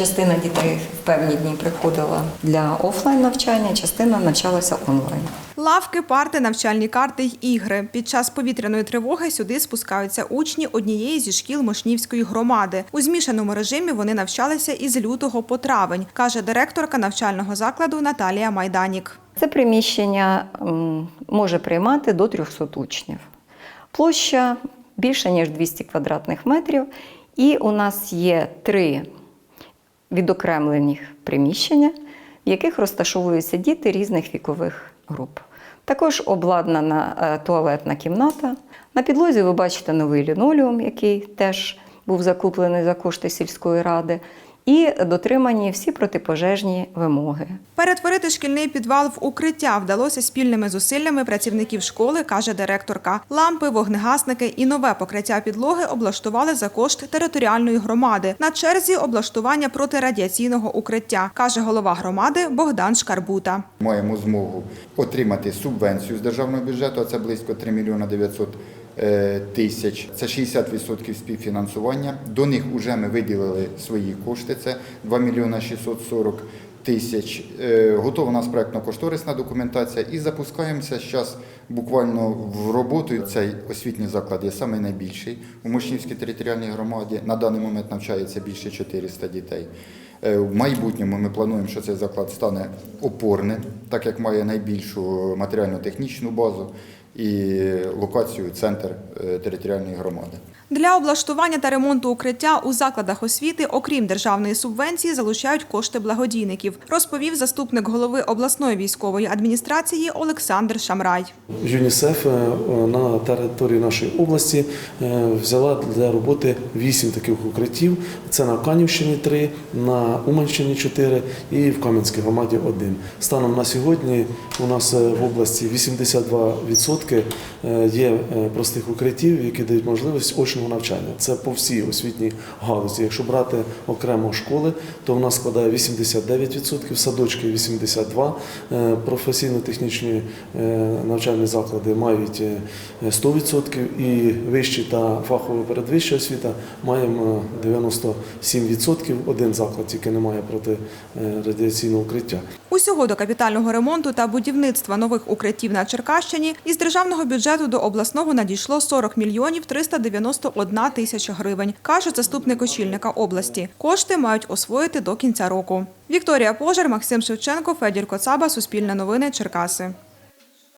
Частина дітей в певні дні приходила для офлайн навчання, частина навчалася онлайн. Лавки, парти, навчальні карти й ігри. Під час повітряної тривоги сюди спускаються учні однієї зі шкіл Мошнівської громади. У змішаному режимі вони навчалися із лютого по травень, каже директорка навчального закладу Наталія Майданік. Це приміщення може приймати до 300 учнів. Площа більше, ніж 200 квадратних метрів. І у нас є три відокремлені приміщення, в яких розташовуються діти різних вікових груп. Також обладнана е, туалетна кімната. На підлозі ви бачите новий лінолеум, який теж був закуплений за кошти сільської ради, і дотримані всі протипожежні вимоги. Перетворити шкільний підвал в укриття вдалося спільними зусиллями працівників школи, каже директорка. Лампи, вогнегасники і нове покриття підлоги облаштували за кошт територіальної громади. На черзі облаштування протирадіаційного укриття, каже голова громади Богдан Шкарбута. Маємо змогу отримати субвенцію з державного бюджету, а це близько 3 мільйона 900 е, тисяч. Це 60% співфінансування. До них вже ми виділили свої кошти, це 2 мільйона 640 тисяч. Е, Готова у нас проєктно-кошторисна документація і запускаємося зараз буквально в роботу. Цей освітній заклад є самий найбільший у Мошнівській територіальній громаді. На даний момент навчається більше 400 дітей. Е, В майбутньому ми плануємо, що цей заклад стане опорним, так як має найбільшу матеріально-технічну базу і локацію центр е, територіальної громади. Для облаштування та ремонту укриття у закладах освіти, окрім державної субвенції, залучають кошти благодійників, розповів заступник голови обласної військової адміністрації Олександр Шамрай. ЮНІСЕФ е, на території нашої області е, взяла для роботи вісім таких укриттів. Це на Канівщині три, на Уманщині чотири і в Кам'янській громаді один. Станом на сьогодні у нас в області 82% е, є е, простих укриттів, які дають можливість очного навчання. Це по всій освітній галузі. Якщо брати окремо школи, то в нас складає 89%, садочки 82%, е, професійно-технічні навчальні заклади мають е, 100% і вищі та фахова передвища освіта маємо 97%. Один заклад тільки не має протирадіаційного укриття. Усього до капітального ремонту та будівництва нових укриттів на Черкащині із державного бюджету до обласного надійшло 40 мільйонів 391 тисяча гривень, каже заступник очільника області. Кошти мають освоїти до кінця року. Вікторія Пожар, Максим Шевченко, Федір Коцаба, Суспільне новини, Черкаси.